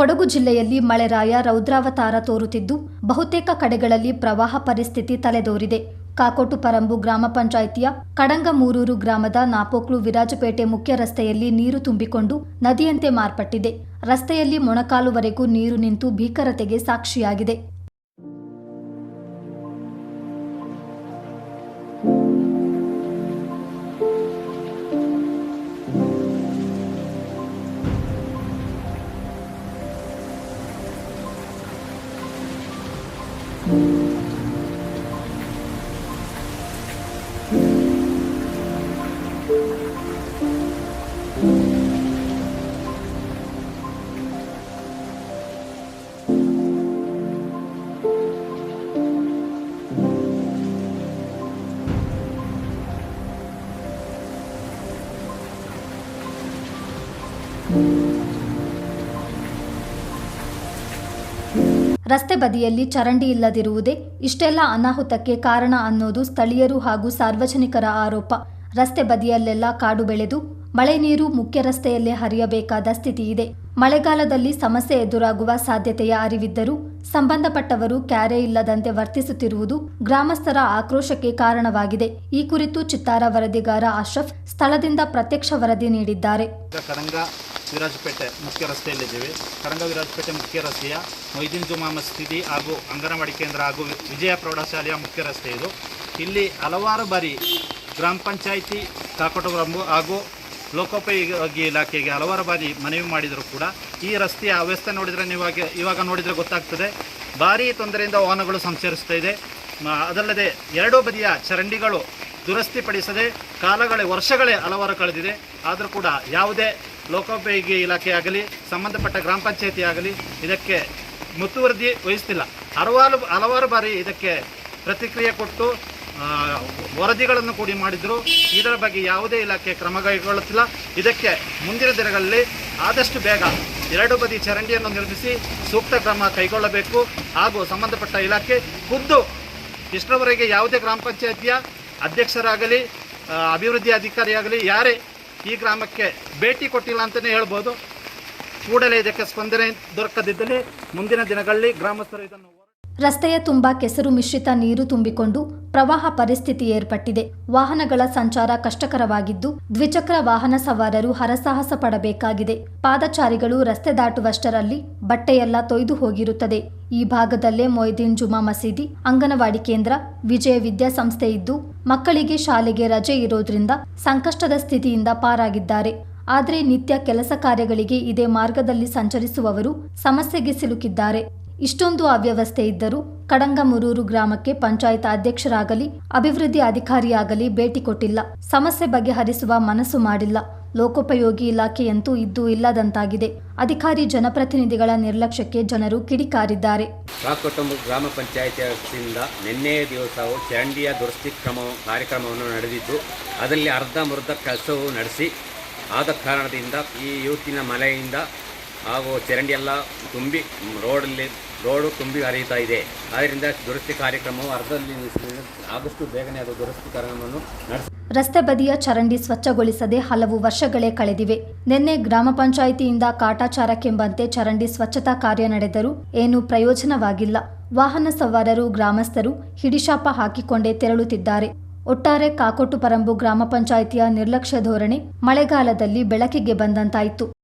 ಕೊಡಗು ಜಿಲ್ಲೆಯಲ್ಲಿ ಮಳೆರಾಯ ರೌದ್ರಾವತಾರ ತೋರುತ್ತಿದ್ದು, ಬಹುತೇಕ ಕಡೆಗಳಲ್ಲಿ ಪ್ರವಾಹ ಪರಿಸ್ಥಿತಿ ತಲೆದೋರಿದೆ. ಕಾಕೋಟು ಪರಂಬು ಗ್ರಾಮ ಪಂಚಾಯಿತಿಯ ಕಡಂಗಮೂರೂರು ಗ್ರಾಮದ ನಾಪೋಕ್ಲು ವಿರಾಜಪೇಟೆ ಮುಖ್ಯ ರಸ್ತೆಯಲ್ಲಿ ನೀರು ತುಂಬಿಕೊಂಡು ನದಿಯಂತೆ ಮಾರ್ಪಟ್ಟಿದೆ. ರಸ್ತೆಯಲ್ಲಿ ಮೊಣಕಾಲುವರೆಗೂ ನೀರು ನಿಂತು ಭೀಕರತೆಗೆ ಸಾಕ್ಷಿಯಾಗಿದೆ. ರಸ್ತೆ ಬದಿಯಲ್ಲಿ ಚರಂಡಿ ಇಲ್ಲದಿರುವುದೇ ಇಷ್ಟೆಲ್ಲ ಅನಾಹುತಕ್ಕೆ ಕಾರಣ ಅನ್ನೋದು ಸ್ಥಳೀಯರು ಹಾಗೂ ಸಾರ್ವಜನಿಕರ ಆರೋಪ. ರಸ್ತೆ ಬದಿಯಲ್ಲೆಲ್ಲ ಕಾಡು ಬೆಳೆದು ಮಳೆ ನೀರು ಮುಖ್ಯ ರಸ್ತೆಯಲ್ಲೇ ಹರಿಯಬೇಕಾದ ಸ್ಥಿತಿ ಇದೆ. ಮಳೆಗಾಲದಲ್ಲಿ ಸಮಸ್ಯೆ ಎದುರಾಗುವ ಸಾಧ್ಯತೆಯ ಅರಿವಿದ್ದರೂ ಸಂಬಂಧಪಟ್ಟವರು ಕ್ಯಾರೆ ಇಲ್ಲದಂತೆ ವರ್ತಿಸುತ್ತಿರುವುದು ಗ್ರಾಮಸ್ಥರ ಆಕ್ರೋಶಕ್ಕೆ ಕಾರಣವಾಗಿದೆ. ಈ ಕುರಿತು ಚಿತ್ತಾರ ವರದಿಗಾರ ಅಶ್ರಫ್ ಸ್ಥಳದಿಂದ ಪ್ರತ್ಯಕ್ಷ ವರದಿ ನೀಡಿದ್ದಾರೆ. ವಿರಾಜಪೇಟೆ ಮುಖ್ಯ ರಸ್ತೆಯಲ್ಲಿದ್ದೀವಿ. ಕರಂಗ ವಿರಾಜಪೇಟೆ ಮುಖ್ಯ ರಸ್ತೆಯ ಮೊಯ್ದೀನ್ ಜುಮಾ ಮಸೀದಿ ಹಾಗೂ ಅಂಗನವಾಡಿ ಕೇಂದ್ರ ಹಾಗೂ ವಿಜಯ ಪ್ರೌಢಶಾಲೆಯ ಮುಖ್ಯ ರಸ್ತೆ ಇದು. ಇಲ್ಲಿ ಹಲವಾರು ಬಾರಿ ಗ್ರಾಮ ಪಂಚಾಯಿತಿ, ಕಾಕೋಟಗ್ರಾಮು ಹಾಗೂ ಲೋಕೋಪಯೋಗಿ ಇಲಾಖೆಗೆ ಹಲವಾರು ಬಾರಿ ಮನವಿ ಮಾಡಿದರೂ ಕೂಡ ಈ ರಸ್ತೆಯ ಅವ್ಯವಸ್ಥೆ ನೋಡಿದರೆ ನೀವು ಇವಾಗ ನೋಡಿದರೆ ಗೊತ್ತಾಗ್ತದೆ. ಭಾರೀ ತೊಂದರೆಯಿಂದ ವಾಹನಗಳು ಸಂಚರಿಸ್ತಾ ಇದೆ. ಅದಲ್ಲದೆ ಎರಡೂ ಬದಿಯ ಚರಂಡಿಗಳು ದುರಸ್ತಿಪಡಿಸದೆ ಕಾಲಗಳೇ, ವರ್ಷಗಳೇ ಹಲವಾರು ಕಳೆದಿದೆ. ಆದರೂ ಕೂಡ ಯಾವುದೇ ಲೋಕೋಪಯೋಗಿ ಇಲಾಖೆ ಆಗಲಿ, ಸಂಬಂಧಪಟ್ಟ ಗ್ರಾಮ ಪಂಚಾಯತಿ ಆಗಲಿ, ಇದಕ್ಕೆ ಮುತುವರ್ಜಿ ವಹಿಸ್ತಿಲ್ಲ. ಹಲವಾರು ಹಲವಾರು ಬಾರಿ ಇದಕ್ಕೆ ಪ್ರತಿಕ್ರಿಯೆ ಕೊಟ್ಟು ವರದಿಗಳನ್ನು ಕೂಡಿ ಮಾಡಿದ್ರು. ಇದರ ಬಗ್ಗೆ ಯಾವುದೇ ಇಲಾಖೆ ಕ್ರಮ ಕೈಗೊಳ್ಳುತ್ತಿಲ್ಲ. ಇದಕ್ಕೆ ಮುಂದಿನ ದಿನಗಳಲ್ಲಿ ಆದಷ್ಟು ಬೇಗ ಎರಡು ಬದಿ ಚರಂಡಿಯನ್ನು ನಿರ್ಮಿಸಿ ಸೂಕ್ತ ಕ್ರಮ ಕೈಗೊಳ್ಳಬೇಕು. ಹಾಗೂ ಸಂಬಂಧಪಟ್ಟ ಇಲಾಖೆ ಖುದ್ದು ಇಷ್ಟರವರೆಗೆ ಯಾವುದೇ ಗ್ರಾಮ ಪಂಚಾಯತಿಯ ಅಧ್ಯಕ್ಷರಾಗಲಿ ಅಭಿವೃದ್ಧಿ ಅಧಿಕಾರಿಯಾಗಲಿ, ಯಾರೇ ಈ ಗ್ರಾಮಕ್ಕೆ ಭೇಟಿ ಕೊಟ್ಟಿಲ್ಲ ಅಂತಲೇ ಹೇಳ್ಬೋದು. ಕೂಡಲೇ ಇದಕ್ಕೆ ಸ್ಪಂದನೆ ದೊರಕದಿದ್ದಲ್ಲಿ ಮುಂದಿನ ದಿನಗಳಲ್ಲಿ ಗ್ರಾಮಸ್ಥರು ಇದನ್ನು ರಸ್ತೆಯ ತುಂಬ ಕೆಸರು ಮಿಶ್ರಿತ ನೀರು ತುಂಬಿಕೊಂಡು ಪ್ರವಾಹ ಪರಿಸ್ಥಿತಿ ಏರ್ಪಟ್ಟಿದೆ. ವಾಹನಗಳ ಸಂಚಾರ ಕಷ್ಟಕರವಾಗಿದ್ದು ದ್ವಿಚಕ್ರ ವಾಹನ ಸವಾರರು ಹರಸಾಹಸ ಪಡಬೇಕಾಗಿದೆ. ಪಾದಚಾರಿಗಳು ರಸ್ತೆ ದಾಟುವಷ್ಟರಲ್ಲಿ ಬಟ್ಟೆಯೆಲ್ಲ ತೊಯ್ದು ಹೋಗಿರುತ್ತದೆ. ಈ ಭಾಗದಲ್ಲೇ ಮೊಯ್ದೀನ್ ಜುಮಾ ಮಸೀದಿ, ಅಂಗನವಾಡಿ ಕೇಂದ್ರ, ವಿಜಯ ವಿದ್ಯಾಸಂಸ್ಥೆ ಇದ್ದು, ಮಕ್ಕಳಿಗೆ ಶಾಲೆಗೆ ರಜೆ ಇರೋದ್ರಿಂದ ಸಂಕಷ್ಟದ ಸ್ಥಿತಿಯಿಂದ ಪಾರಾಗಿದ್ದಾರೆ. ಆದರೆ ನಿತ್ಯ ಕೆಲಸ ಕಾರ್ಯಗಳಿಗೆ ಇದೇ ಮಾರ್ಗದಲ್ಲಿ ಸಂಚರಿಸುವವರು ಸಮಸ್ಯೆಗೆ ಸಿಲುಕಿದ್ದಾರೆ. ಇಷ್ಟೊಂದು ಅವ್ಯವಸ್ಥೆ ಇದ್ದರೂ ಕಡಂಗಮುರೂರು ಗ್ರಾಮಕ್ಕೆ ಪಂಚಾಯತ್ ಅಧ್ಯಕ್ಷರಾಗಲಿ, ಅಭಿವೃದ್ಧಿ ಅಧಿಕಾರಿಯಾಗಲಿ ಭೇಟಿ ಕೊಟ್ಟಿಲ್ಲ. ಸಮಸ್ಯೆ ಬಗೆಹರಿಸುವ ಮನಸ್ಸು ಮಾಡಿಲ್ಲ. ಲೋಕೋಪಯೋಗಿ ಇಲಾಖೆಯಂತೂ ಇದ್ದು ಇಲ್ಲದಂತಾಗಿದೆ. ಅಧಿಕಾರಿ ಜನಪ್ರತಿನಿಧಿಗಳ ನಿರ್ಲಕ್ಷ್ಯಕ್ಕೆ ಜನರು ಕಿಡಿಕಾರಿದ್ದಾರೆ. ಕಾಕುಟುಂಬ ಗ್ರಾಮ ಪಂಚಾಯಿತಿಯಿಂದ ನಿನ್ನೆಯ ದಿವಸವು ಚರಂಡಿಯ ದುರಸ್ತಿ ಕ್ರಮ ಕಾರ್ಯಕ್ರಮವನ್ನು ನಡೆದಿದ್ದು, ಅದರಲ್ಲಿ ಅರ್ಧ ಮುರ್ಧ ಕೆಲಸವು ನಡೆಸಿ, ಆದ ಕಾರಣದಿಂದ ಈ ಯೂತಿನ ಮಳೆಯಿಂದ ಹಾಗೂ ಚರಂಡಿ ಎಲ್ಲ ತುಂಬಿ, ರೋಡಲ್ಲಿ ರೋಡು ತುಂಬಿ ಹರಿಯುತ್ತಾ ಇದೆ. ಆದ್ದರಿಂದ ದುರಸ್ತಿ ಕಾರ್ಯಕ್ರಮವು ಅರ್ಧದಲ್ಲಿ. ಆದಷ್ಟು ಬೇಗನೆ ಅದು ದುರಸ್ತಿ ಕಾರ್ಯಕ್ರಮವನ್ನು ನಡೆಸ ರಸ್ತೆ ಬದಿಯ ಚರಂಡಿ ಸ್ವಚ್ಛಗೊಳಿಸದೆ ಹಲವು ವರ್ಷಗಳೇ ಕಳೆದಿವೆ. ನಿನ್ನೆ ಗ್ರಾಮ ಪಂಚಾಯಿತಿಯಿಂದ ಕಾಟಾಚಾರಕ್ಕೆಂಬಂತೆ ಚರಂಡಿ ಸ್ವಚ್ಛತಾ ಕಾರ್ಯ ನಡೆದರೂ ಏನೂ ಪ್ರಯೋಜನವಾಗಿಲ್ಲ. ವಾಹನ ಸವಾರರು, ಗ್ರಾಮಸ್ಥರು ಹಿಡಿಶಾಪ ಹಾಕಿಕೊಂಡೇ ತೆರಳುತ್ತಿದ್ದಾರೆ. ಒಟ್ಟಾರೆ ಕಾಕೋಟು ಪರಂಬು ಗ್ರಾಮ ಪಂಚಾಯಿತಿಯ ನಿರ್ಲಕ್ಷ್ಯ ಧೋರಣೆ ಮಳೆಗಾಲದಲ್ಲಿ ಬೆಳಕಿಗೆ ಬಂದಂತಾಯಿತು.